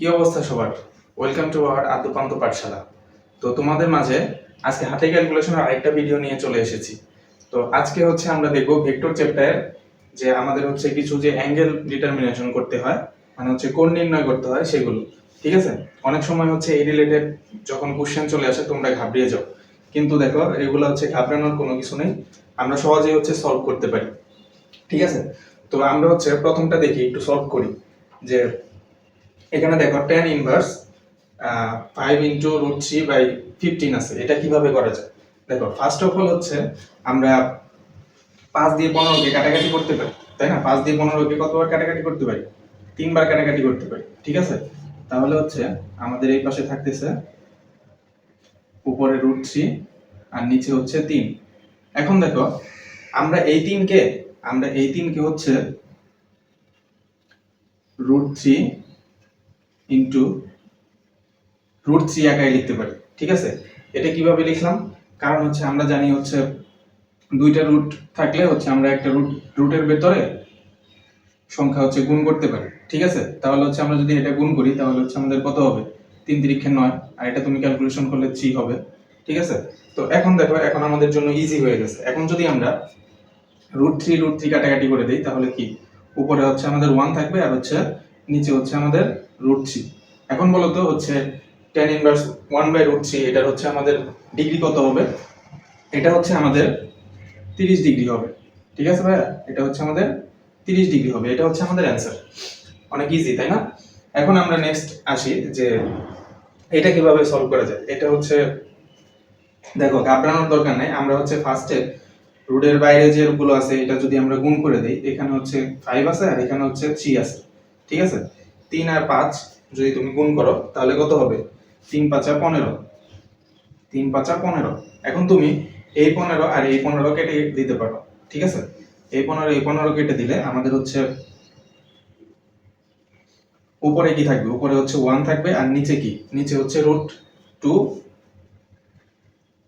কি অবস্থা সবার? ওয়েলকাম টু আওয়ার আদ্যপান্ত পাঠশালা। তো তোমাদের মাঝে আজকে হাতে ক্যালকুলেশনের আরেকটা ভিডিও নিয়ে চলে এসেছি। তো আজকে হচ্ছে আমরা দেখব ভেক্টর চ্যাপ্টার যে আমাদের হচ্ছে কিছু যে অ্যাঙ্গেল ডিটারমিনেশন করতে হয় মানে হচ্ছে কোণ নির্ণয় করতে হয় সেগুলো। ঠিক আছে? অনেক সময় হচ্ছে এই রিলেটেড যখন কোশ্চেন চলে আসে তোমরা ঘাবড়িয়ে যাও। কিন্তু দেখো, এগুলো হচ্ছে ঘাবড়ানোর কোনো কিছু নেই। আমরা সহজেই হচ্ছে সলভ করতে পারি। ঠিক আছে? তো আমরা হচ্ছে প্রথমটা দেখি, একটু সলভ করি যে এখানে দেখো tan inverse five into root three by fifteen আছে। এটা কীভাবে করা যায়? দেখো ফার্স্ট অফ অল হচ্ছে আমরা পাঁচ দিয়ে পনেরোকে কাটাকাটি করতে পারি, তাই না? পাঁচ দিয়ে পনেরোকে কতবার কাটাকাটি করতে পারি? তিনবার কাটাকাটি করতে পারি, ঠিক আছে? তাহলে হচ্ছে আমাদের এই পাশে থাকতেছে উপরে রুট থ্রি আর নিচে হচ্ছে তিন। এখন দেখো, আমরা এই তিনকে, আমরা এই তিনকে হচ্ছে root three into root three একাই লিখতে পারি, ঠিক আছে? এটা কীভাবে লিখলাম? কারণ হচ্ছে আমরা জানি হচ্ছে দুইটা রুট থাকলে হচ্ছে আমরা একটা রুট রুটের ভেতরে সংখ্যা হচ্ছে গুণ করতে পারি, ঠিক আছে? তাহলে হচ্ছে আমরা যদি এটা গুণ করি, তাহলে হচ্ছে আমাদের কত হবে? তিন তিরিক্ষে নয়, আর এটা তুমি ক্যালকুলেশন করলে থ্রি হবে, ঠিক আছে? তো এখন দেখো, এখন আমাদের জন্য ইজি হয়ে গেছে। এখন যদি আমরা রুট থ্রি রুট থ্রি কাটাকাটি করে দিই, তাহলে কি? উপরে হচ্ছে আমাদের ওয়ান থাকবে, আর হচ্ছে নিচে হচ্ছে আমাদের রুট থ্রি এখন বলো তো হচ্ছে tan inverse one by root three এটার হচ্ছে আমাদের ডিগ্রি কত হবে? এটা হচ্ছে আমাদের তিরিশ ডিগ্রি হবে। ঠিক আছে ভাইয়া? এটা হচ্ছে আমাদের তিরিশ ডিগ্রি হবে। এটা হচ্ছে আমাদের অ্যান্সার অনেক ইজি তাই না? এখন আমরা নেক্সট আসি যে এটা কীভাবে সলভ করা যায়? এটা হচ্ছে, দেখো, ঘাবড়ানোর দরকার নেই। আমরা হচ্ছে ফার্স্টে রুটের বাইরে যে গুলো আছে, এটা যদি আমরা গুণ করে দেই, এখানে হচ্ছে ফাইভ আছে আর এখানে হচ্ছে থ্রি আছে। ঠিক আছে? তিন আর পাঁচ যদি তুমি গুণ করো, তাহলে কত হবে? তিন পাঁচা পনেরো। তিন পাঁচা পনেরো। এখন তুমি এই পনেরো আর এই পনেরো কেটে দিতে পারো, ঠিক আছে? এই পনেরো এই পনেরো কেটে দিলে আমাদের হচ্ছে উপরে কি থাকবে? উপরে হচ্ছে ওয়ান থাকবে আর নিচে কি? নিচে হচ্ছে root two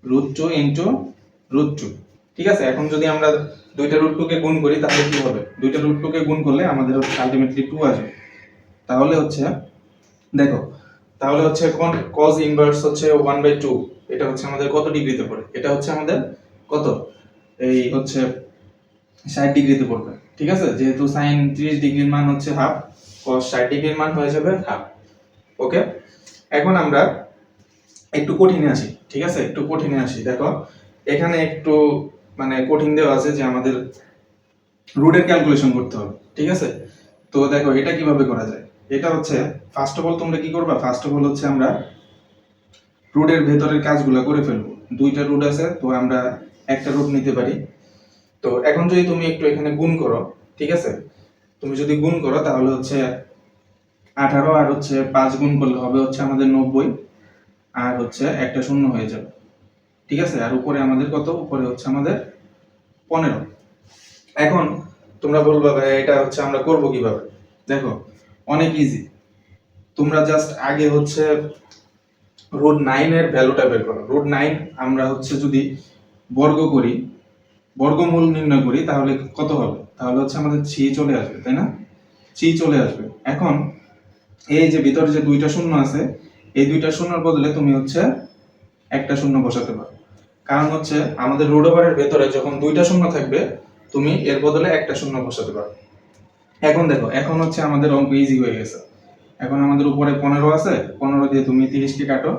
root two into root two ঠিক আছে? এখন যদি আমরা দুইটা রুট টুকে গুণ করি, তাহলে কি হবে? দুইটা রুট টুকে গুণ করলে আমাদের হচ্ছে আলটিমেটলি টু আসবে। তাহলে হচ্ছে, দেখো, তাহলে হচ্ছে কোন? কজ ইনভার্স হচ্ছে ওয়ান বাই টু এটা হচ্ছে আমাদের কত ডিগ্রিতে পড়ে? এটা হচ্ছে আমাদের কত? এই হচ্ছে ষাট ডিগ্রিতে পড়বে। ঠিক আছে? যেহেতু সাইন ত্রিশ ডিগ্রির মান হচ্ছে হাফ কস ষাট ডিগ্রির মান হয়ে যাবে হাফ ওকে এখন আমরা একটু কঠিনে আসি। ঠিক আছে? একটু কঠিনে আসি। দেখো, এখানে একটু মানে কঠিন দেওয়া আছে যে আমাদের রুটের ক্যালকুলেশন করতে হবে, ঠিক আছে? তো দেখো, এটা কীভাবে করা যায়? এটা হচ্ছে ফার্স্ট অফ অল তোমরা কি করবা? ফার্স্ট অফ অল হচ্ছে আমরা রুটের ভেতরের কাজগুলো করে ফেলব। দুইটা রুট আছে, তো আমরা একটা রুট নিতে পারি। তো এখন যদি তুমি একটু এখানে গুণ করো, ঠিক আছে? তুমি যদি গুণ করো, তাহলে হচ্ছে আঠারো আর হচ্ছে পাঁচ গুণ করলে হবে হচ্ছে আমাদের নব্বই, আর হচ্ছে একটা শূন্য হয়ে যাবে। ঠিক আছে? আর উপরে আমাদের কত? উপরে হচ্ছে আমাদের পনেরো। এখন তোমরা বলবা ভাই এটা হচ্ছে আমরা করব কীভাবে? দেখো, অনেক ইজি তোমরা জাস্ট আগে হচ্ছে রুট নাইনের ভ্যালুটা বের করো। রুট নাইন আমরা হচ্ছে যদি বর্গ করি, বর্গমূল নির্ণয় করি, তাহলে কত হবে? তাহলে হচ্ছে আমাদের ছি চলে আসবে, তাই না? ছি চলে আসবে। এখন এই যে ভিতরে যে দুইটা শূন্য আছে, এই দুইটা শূন্যর বদলে তুমি হচ্ছে একটা শূন্য বসাতে পারো। কারণ হচ্ছে আমাদের রুট ওভারের ভেতরে যখন দুইটা শূন্য থাকবে, তুমি এর বদলে একটা শূন্য বসাতে পারো। এখন দেখো, এখন হচ্ছে আমাদের অঙ্ক ইজি হয়ে গেছে। এখন আমাদের উপরে পনেরো আছে, পনেরো দিয়ে তুমি তিরিশকে কাটো,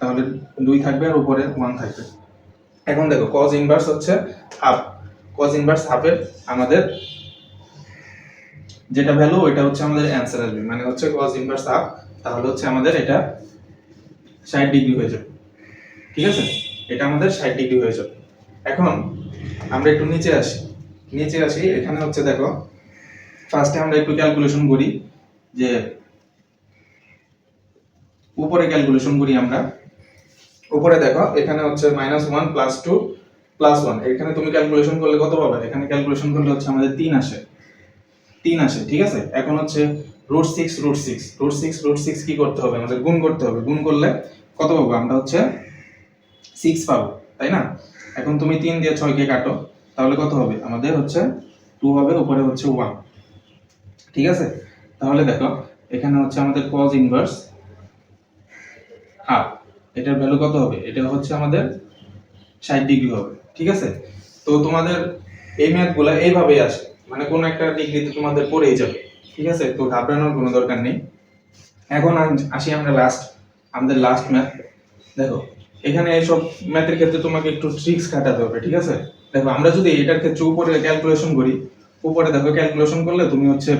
তাহলে দুই থাকবে আর উপরে ওয়ান থাকবে। এখন দেখো কজ ইনভার্স হচ্ছে হাফ কজ ইনভার্স হাফের আমাদের যেটা ভ্যালু ওইটা হচ্ছে আমাদের অ্যান্সার আসবে। মানে হচ্ছে কজ ইনভার্স হাফ তাহলে হচ্ছে আমাদের এটা ষাট ডিগ্রি হয়ে যাবে। ঠিক আছে? এটা আমাদের ষাট ডিগ্রি হয়ে যাবে। এখন আমরা একটু নিচে আসি। নিচে আসি, এখানে হচ্ছে দেখো ফার্স্টে আমরা একটু ক্যালকুলেশন করি যে উপরে ক্যালকুলেশন করি আমরা। উপরে দেখো, এখানে হচ্ছে minus one plus two plus one এখানে তুমি ক্যালকুলেশন করলে কত পাবে? এখানে ক্যালকুলেশন করলে হচ্ছে আমাদের তিন আসে। তিন আসে, ঠিক আছে? এখন হচ্ছে root six root six root six root six কি করতে হবে? আমাদের গুণ করতে হবে। গুণ করলে কত পাবো? আমরা হচ্ছে সিক্স পাবো, তাই না? এখন তুমি তিন দিয়ে ছয়কে কাটো, তাহলে কত হবে? আমাদের হচ্ছে টু হবে, উপরে হচ্ছে ওয়ান ঠিক আছে? তাহলে দেখো, এখানে হচ্ছে আমাদের কজ ইনভার্স হাফ এটার ভ্যালু কত হবে? এটা হচ্ছে আমাদের ষাট ডিগ্রি হবে, ঠিক আছে? তো তোমাদের এই ম্যাথগুলো এইভাবেই আসে মানে কোনো একটা ডিগ্রিতে তোমাদের পড়েই যাবে, ঠিক আছে? তো ঘাবড়ানোর কোনো দরকার নেই। এখন আসি আমরা লাস্ট আমাদের লাস্ট ম্যাথ দেখো এখানে এইসব ম্যাথের ক্ষেত্রে তোমাকে একটু ট্রিক্স খাটাতে হবে, ঠিক আছে? দেখো, আমরা যদি এটার ক্ষেত্রে উপরে ক্যালকুলেশন করি, উপরে দেখো ক্যালকুলেশন করলে তুমি হচ্ছে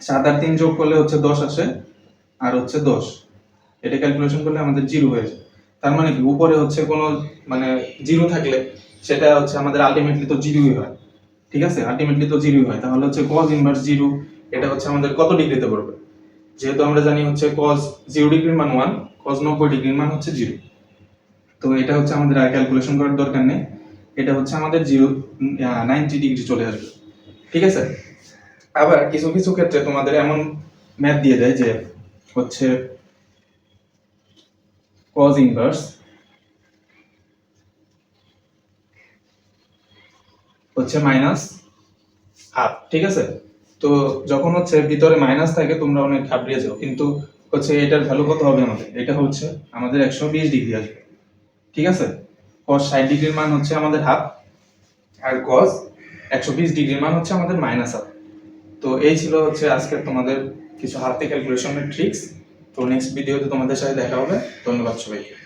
সাত আর তিন যোগ করলে হচ্ছে দশ আসে, আর হচ্ছে দশ। এটা ক্যালকুলেশন করলে আমাদের জিরো হয়ে যায়। তার মানে কি? উপরে হচ্ছে কোনো মানে জিরো থাকলে সেটা হচ্ছে আমাদের আলটিমেটলি তো জিরোই হয়, ঠিক আছে? আলটিমেটলি তো জিরোই হয়। তাহলে হচ্ছে কজ ইনভার্স জিরো এটা হচ্ছে আমাদের কত ডিগ্রিতে পড়বে? যেহেতু আমরা জানি হচ্ছে কজ জিরো ডিগ্রির মান ওয়ান কজ নব্বই ডিগ্রির মান হচ্ছে জিরো তো এটা হচ্ছে আমাদের আর ক্যালকুলেশন করার দরকার নেই। এটা হচ্ছে আমাদের জিরো নাইনটি ডিগ্রি চলে আসবে। ঠিক আছে? আবার কিছু কিছু ক্ষেত্রে তোমাদের এমন ম্যাথ দিয়ে দেয় যে হচ্ছে cos ইনভার্স হচ্ছে মাইনাস হাফ ঠিক আছে? তো যখন হচ্ছে ভিতরে মাইনাস থাকে, তোমরা অনেক ঘাবড়িয়ে যাও। কিন্তু হচ্ছে এটার ভ্যালু কত হবে আমাদের? এটা হচ্ছে আমাদের একশো বিশ ডিগ্রি আসবে। ঠিক আছে? cos ষাট ডিগ্রির মান হচ্ছে আমাদের হাফ আর cos একশো বিশ ডিগ্রির মান হচ্ছে আমাদের মাইনাস হাফ তো এই ছিল হচ্ছে আজকে তোমাদের কিছু হাতে ক্যালকুলেশনের ট্রিক্স তো নেক্সট ভিডিওতে তোমাদের সাথে দেখা হবে। ধন্যবাদ সবাইকে।